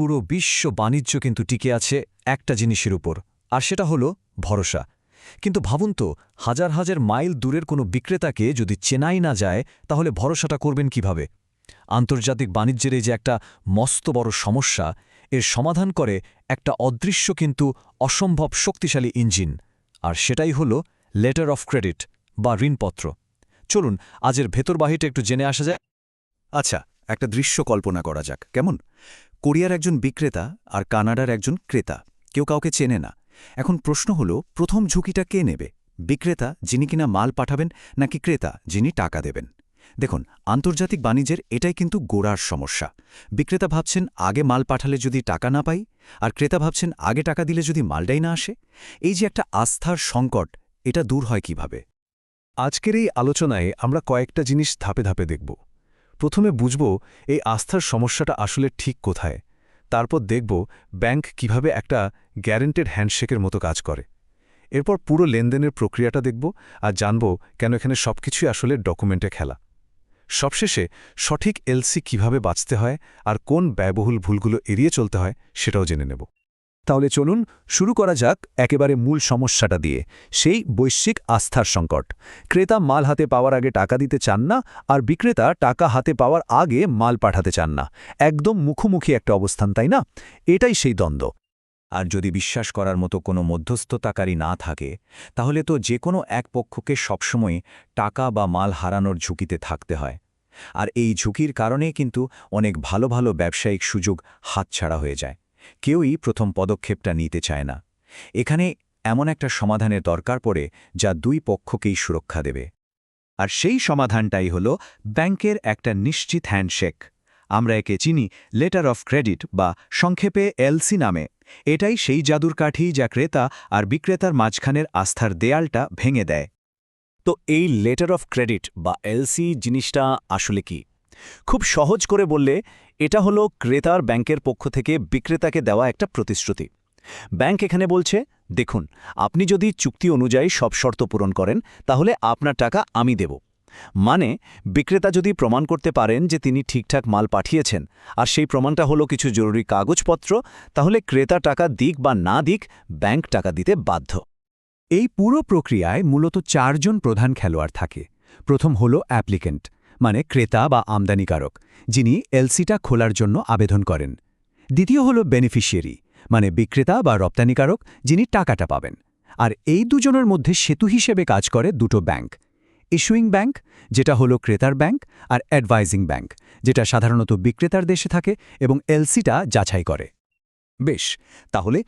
পুরো বিশ্ব বাণিজ্য কিন্তু টিকে আছে একটা জিনিসের উপর, আর সেটা হলো ভরসা। কিন্তু ভাবুন তো, হাজার হাজার মাইল দূরের কোনো বিক্রেতাকে যদি চেনাই না যায়, তাহলে ভরসাটা করবেন কীভাবে? আন্তর্জাতিক বাণিজ্যের এই যে একটা মস্ত বড় সমস্যা, এর সমাধান করে একটা অদৃশ্য কিন্তু অসম্ভব শক্তিশালী ইঞ্জিন। আর সেটাই হলো লেটার অফ ক্রেডিট বা ঋণপত্র। চলুন, আজের ভেতরবাহিটা একটু জেনে আসা যায় আচ্ছা একটা দৃশ্য কল্পনা করা যাক, কেমন? কোরিয়ার একজন বিক্রেতা আর কানাডার একজন ক্রেতা। কেউ কাউকে চেনে না। এখন প্রশ্ন হলো, প্রথম ঝুঁকিটা কে নেবে? বিক্রেতা, যিনি কিনা মাল পাঠাবেন, নাকি ক্রেতা, যিনি টাকা দেবেন? দেখুন, আন্তর্জাতিক বাণিজ্যের এটাই কিন্তু গোড়ার সমস্যা। বিক্রেতা ভাবছেন, আগে মাল পাঠালে যদি টাকা না পাই, আর ক্রেতা ভাবছেন, আগে টাকা দিলে যদি মালটাই না আসে? এই যে একটা আস্থার সংকট, এটা দূর হয় কীভাবে? আজকের এই আলোচনায় আমরা কয়েকটা জিনিস ধাপে ধাপে দেখব। প্রথমে বুঝব এই আস্থার সমস্যাটা আসলে ঠিক কোথায়, তারপর দেখব ব্যাংক কীভাবে একটা গ্যারেন্টেড হ্যান্ডশেকের মতো কাজ করে। এরপর পুরো লেনদেনের প্রক্রিয়াটা দেখব আর জানব কেন এখানে সবকিছুই আসলে ডকুমেন্টে খেলা। সবশেষে সঠিক এলসি কীভাবে বাঁচতে হয় আর কোন ব্যয়বহুল ভুলগুলো এড়িয়ে চলতে হয় সেটাও জেনে নেব। তাহলে চলুন শুরু করা যাক একেবারে মূল সমস্যাটা দিয়ে, সেই বৈশ্বিক আস্থার সংকট। ক্রেতা মাল হাতে পাওয়ার আগে টাকা দিতে চান না আর বিক্রেতা টাকা হাতে পাওয়ার আগে মাল পাঠাতে চান না। একদম মুখোমুখি একটা অবস্থান, তাই না? এটাই সেই দ্বন্দ্ব। আর যদি বিশ্বাস করার মতো কোনো মধ্যস্থতাকারী না থাকে, তাহলে তো যে কোনো এক পক্ষকে সবসময় টাকা বা মাল হারানোর ঝুঁকিতে থাকতে হয়। আর এই ঝুঁকির কারণে কিন্তু অনেক ভালো ভালো ব্যবসায়িক সুযোগ হাতছাড়া হয়ে যায়। কেউই প্রথম পদক্ষেপটা নিতে চায় না। এখানে এমন একটা সমাধানের দরকার পড়ে যা দুই পক্ষকেই সুরক্ষা দেবে। আর সেই সমাধানটাই হল ব্যাংকের একটা নিশ্চিত হ্যান্ডশেক। আমরা একে চিনি লেটার অফ ক্রেডিট বা সংক্ষেপে এলসি নামে। এটাই সেই জাদুর কাঠি যা ক্রেতা আর বিক্রেতার মাঝখানের আস্থার দেয়ালটা ভেঙে দেয়। তো এই লেটার অফ ক্রেডিট বা এলসি জিনিসটা আসলে কি? খুব সহজ করে বললে এটা হলো ক্রেতার ব্যাংকের পক্ষ থেকে বিক্রেতাকে দেওয়া একটা প্রতিশ্রুতি। ব্যাংক এখানে বলছে, দেখুন, আপনি যদি চুক্তি অনুযায়ী সব শর্ত পূরণ করেন, তাহলে আপনার টাকা আমি দেব। মানে বিক্রেতা যদি প্রমাণ করতে পারেন যে তিনি ঠিকঠাক মাল পাঠিয়েছেন, আর সেই প্রমাণটা হলো কিছু জরুরি কাগজপত্র, তাহলে ক্রেতা টাকা দিক বা না দিক ব্যাংক টাকা দিতে বাধ্য। এই পুরো প্রক্রিয়ায় মূলত চারজন প্রধান খেলোয়াড় থাকে। প্রথম হল অ্যাপ্লিকেন্ট। মানে ক্রেতা বা আমদানিকারক, যিনি এলসিটা খোলার জন্য আবেদন করেন। দ্বিতীয় হল বেনিফিশিয়ারি মানে বিক্রেতা বা রপ্তানিকারক যিনি টাকাটা পাবেন। আর এই দুজনের মধ্যে সেতু হিসেবে কাজ করে দুটো ব্যাংক, ইস্যুইং ব্যাংক, যেটা হলো ক্রেতার ব্যাংক, আর অ্যাডভাইজিং ব্যাংক, যেটা সাধারণত বিক্রেতার দেশে থাকে এবং এলসিটা যাচাই করে। বেশ, তাহলে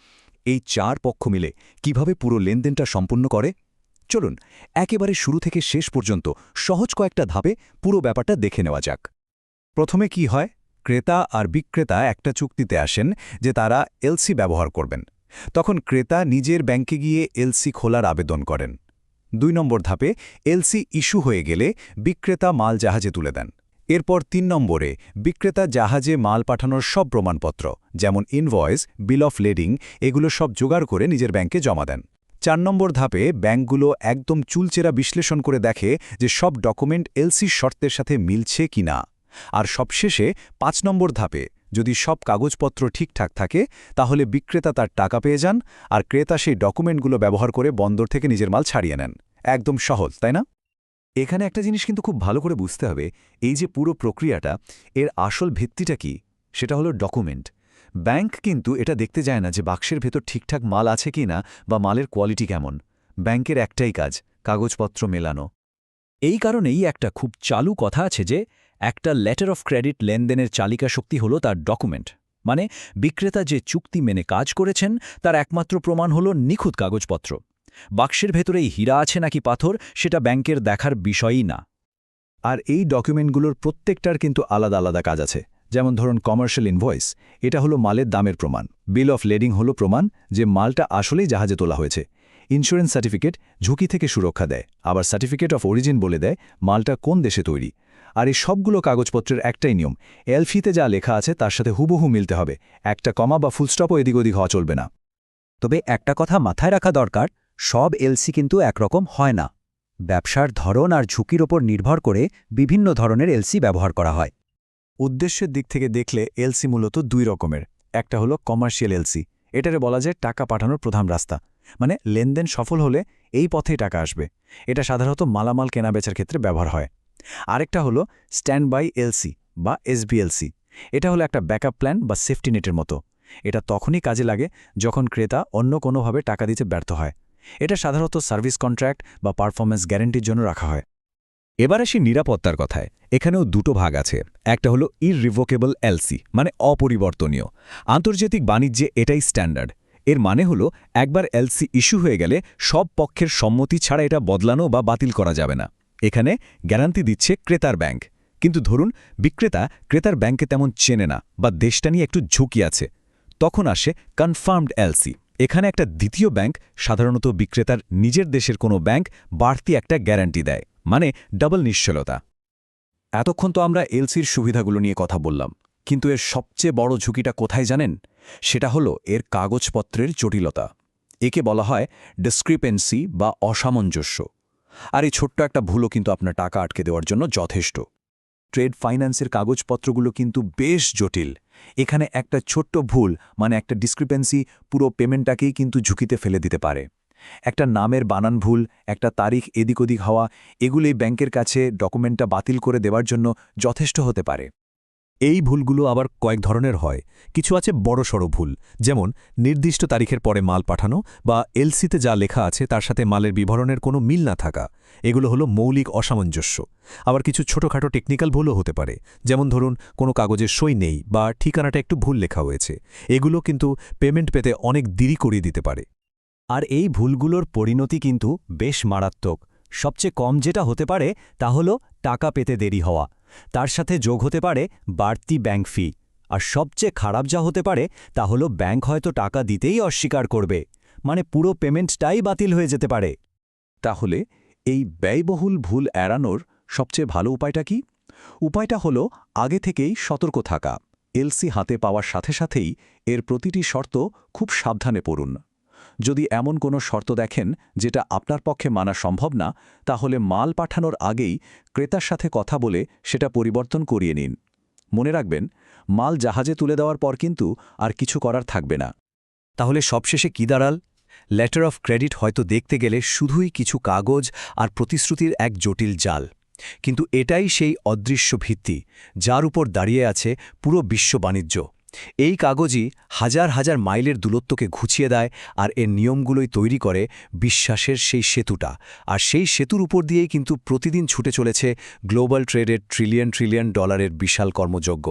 এই চার পক্ষ মিলে কীভাবে পুরো লেনদেনটা সম্পূর্ণ করে? চলুন, একেবারে শুরু থেকে শেষ পর্যন্ত সহজ কয়েকটা ধাপে পুরো ব্যাপারটা দেখে নেওয়া যাক। প্রথমে কি হয়? ক্রেতা আর বিক্রেতা একটা চুক্তিতে আসেন যে তারা এলসি ব্যবহার করবেন। তখন ক্রেতা নিজের ব্যাংকে গিয়ে এলসি খোলার আবেদন করেন। দুই নম্বর ধাপে এলসি ইস্যু হয়ে গেলে বিক্রেতা মাল জাহাজে তুলে দেন। এরপর তিন নম্বরে বিক্রেতা জাহাজে মাল পাঠানোর সব প্রমাণপত্র, যেমন ইনভয়েস বিল অফ লেডিং এগুলো সব জোগাড় করে নিজের ব্যাংকে জমা দেন। চার নম্বর ধাপে ব্যাংকগুলো একদম চুলচেরা বিশ্লেষণ করে দেখে যে সব ডকুমেন্ট এলসি শর্তের সাথে মিলছে কিনা আর সবশেষে পাঁচ নম্বর ধাপে যদি সব কাগজপত্র ঠিকঠাক থাকে, তাহলে বিক্রেতা তার টাকা পেয়ে যান আর ক্রেতা সেই ডকুমেন্টগুলো ব্যবহার করে বন্দর থেকে নিজের মাল ছাড়িয়ে নেন। একদম সহজ, তাই না? এখানে একটা জিনিস কিন্তু খুব ভালো করে বুঝতে হবে, এই যে পুরো প্রক্রিয়াটা, এর আসল ভিত্তিটা কি? সেটা হলো ডকুমেন্ট। ব্যাংক কিন্তু এটা দেখতে যায় না যে বাক্সের ভেতর ঠিকঠাক মাল আছে কি না বা মালের কোয়ালিটি কেমন। ব্যাংকের একটাই কাজ, কাগজপত্র মেলানো। এই কারণেই একটা খুব চালু কথা আছে যে, একটা লেটার অফ ক্রেডিট লেনদেনের চালিকা শক্তি হল তার ডকুমেন্ট মানে বিক্রেতা যে চুক্তি মেনে কাজ করেছেন, তার একমাত্র প্রমাণ হল নিখুঁত কাগজপত্র। বাক্সের ভেতরেই হীরা আছে নাকি পাথর, সেটা ব্যাংকের দেখার বিষয়ই না। আর এই ডকুমেন্টগুলোর প্রত্যেকটার কিন্তু আলাদা আলাদা কাজ আছে। যেমন ধরুন কমার্শিয়াল ইনভয়েস এটা হলো মালের দামের প্রমাণ। বিল অফ লেডিং হলো প্রমাণ যে মালটা আসলেই জাহাজে তোলা হয়েছে। ইন্স্যুরেন্স সার্টিফিকেট ঝুঁকি থেকে সুরক্ষা দেয়। আবার সার্টিফিকেট অফ অরিজিন বলে দেয় মালটা কোন দেশে তৈরি। আর এই সবগুলো কাগজপত্রের একটাই নিয়ম এলফিতে যা লেখা আছে তার সাথে হুবহু মিলতে হবে। একটা কমা বা ফুলস্টপও এদিক ওদিক হওয়া চলবে না। তবে একটা কথা মাথায় রাখা দরকার, সব এলসি কিন্তু একরকম হয় না। ব্যবসার ধরন আর ঝুঁকির ওপর নির্ভর করে বিভিন্ন ধরনের এলসি ব্যবহার করা হয়। উদ্দেশ্যের দিক থেকে দেখলে এলসি মূলত দুই রকমের। একটা হলো কমার্শিয়াল এলসি। এটারে বলা যায় টাকা পাঠানোর প্রধান রাস্তা। মানে লেনদেন সফল হলে এই পথেই টাকা আসবে। এটা সাধারণত মালামাল কেনাবেচার ক্ষেত্রে ব্যবহার হয়। আরেকটা হলো স্ট্যান্ড বাই এলসি বা এসবিএলসি। এটা হলো একটা ব্যাকআপ প্ল্যান বা সেফটি নেটের মতো। এটা তখনই কাজে লাগে যখন ক্রেতা অন্য কোনোভাবে টাকা দিতে ব্যর্থ হয়। এটা সাধারণত সার্ভিস কন্ট্রাক্ট বা পারফরম্যান্স গ্যারেন্টির জন্য রাখা হয়। এবার আসি নিরাপত্তার কথায়। এখানেও দুটো ভাগ আছে। একটা হলো ইররিভোকেবল এলসি মানে অপরিবর্তনীয়। আন্তর্জাতিক বাণিজ্যে এটাই স্ট্যান্ডার্ড এর মানে হলো, একবার এলসি ইস্যু হয়ে গেলে সব পক্ষের সম্মতি ছাড়া এটা বদলানো বা বাতিল করা যাবে না। এখানে গ্যারান্টি দিচ্ছে ক্রেতার ব্যাংক। কিন্তু ধরুন, বিক্রেতা ক্রেতার ব্যাংকে তেমন চেনে না বা দেশটা নিয়ে একটু ঝুঁকি আছে। তখন আসে কনফার্মড এলসি এখানে একটা দ্বিতীয় ব্যাংক, সাধারণত বিক্রেতার নিজের দেশের কোনো ব্যাংক, বাড়তি একটা গ্যারান্টি দেয়। মানে ডাবল নিশ্চলতা। এতক্ষণ তো আমরা এলসির সুবিধাগুলো নিয়ে কথা বললাম, কিন্তু এর সবচেয়ে বড় ঝুঁকিটা কোথায় জানেন? সেটা হলো এর কাগজপত্রের জটিলতা। একে বলা হয় ডিসক্রিপেন্সি বা অসামঞ্জস্য। আর এই ছোট্ট একটা ভুলও কিন্তু আপনার টাকা আটকে দেওয়ার জন্য যথেষ্ট। ট্রেড ফাইন্যান্সের কাগজপত্রগুলো কিন্তু বেশ জটিল। এখানে একটা ছোট্ট ভুল মানে একটা ডিসক্রিপেন্সি পুরো পেমেন্টটাকেই কিন্তু ঝুঁকিতে ফেলে দিতে পারে। একটা নামের বানান ভুল, একটা তারিখ এদিক ওদিক হওয়া, এগুলোই ব্যাংকের কাছে ডকুমেন্টটা বাতিল করে দেওয়ার জন্য যথেষ্ট হতে পারে। এই ভুলগুলো আবার কয়েক ধরনের হয়। কিছু আছে বড়সড় ভুল, যেমন নির্দিষ্ট তারিখের পরে মাল পাঠানো বা এলসিতে যা লেখা আছে তার সাথে মালের বিবরণের কোনো মিল না থাকা। এগুলো হলো মৌলিক অসামঞ্জস্য। আবার কিছু ছোটখাটো টেকনিক্যাল ভুলও হতে পারে। যেমন ধরুন, কোনো কাগজের সই নেই বা ঠিকানাটা একটু ভুল লেখা হয়েছে। এগুলো কিন্তু পেমেন্ট পেতে অনেক দেরি করিয়ে দিতে পারে। আর এই ভুলগুলোর পরিণতি কিন্তু বেশ মারাত্মক। সবচেয়ে কম যেটা হতে পারে তা হল টাকা পেতে দেরি হওয়া। তার সাথে যোগ হতে পারে বাড়তি ব্যাংক ফি। আর সবচেয়ে খারাপ যা হতে পারে তা হল ব্যাংক হয়তো টাকা দিতেই অস্বীকার করবে। মানে পুরো পেমেন্টটাই বাতিল হয়ে যেতে পারে। তাহলে এই ব্যয়বহুল ভুল এড়ানোর সবচেয়ে ভালো উপায়টা কি? উপায়টা হলো আগে থেকেই সতর্ক থাকা। এলসি হাতে পাওয়ার সাথে সাথেই এর প্রতিটি শর্ত খুব সাবধানে পড়ুন। যদি এমন কোনো শর্ত দেখেন যেটা আপনার পক্ষে মানা সম্ভব না, তাহলে মাল পাঠানোর আগেই ক্রেতার সাথে কথা বলে সেটা পরিবর্তন করিয়ে নিন। মনে রাখবেন, মাল জাহাজে তুলে দেওয়ার পর কিন্তু আর কিছু করার থাকবে না। তাহলে সবশেষে কি দাঁড়াল? লেটার অফ ক্রেডিট হয়তো দেখতে গেলে শুধুই কিছু কাগজ আর প্রতিশ্রুতির এক জটিল জাল। কিন্তু এটাই সেই অদৃশ্য ভিত্তি, যার উপর দাঁড়িয়ে আছে পুরো বিশ্ব বাণিজ্য। এই কাগজই হাজার হাজার মাইলের দূরত্বকে ঘুচিয়ে দেয় আর এর নিয়মগুলোই তৈরি করে বিশ্বাসের সেই সেতুটা। আর সেই সেতুর উপর দিয়েই কিন্তু প্রতিদিন ছুটে চলেছে গ্লোবাল ট্রেডের ট্রিলিয়ন ট্রিলিয়ন ডলারের বিশাল কর্মযজ্ঞ।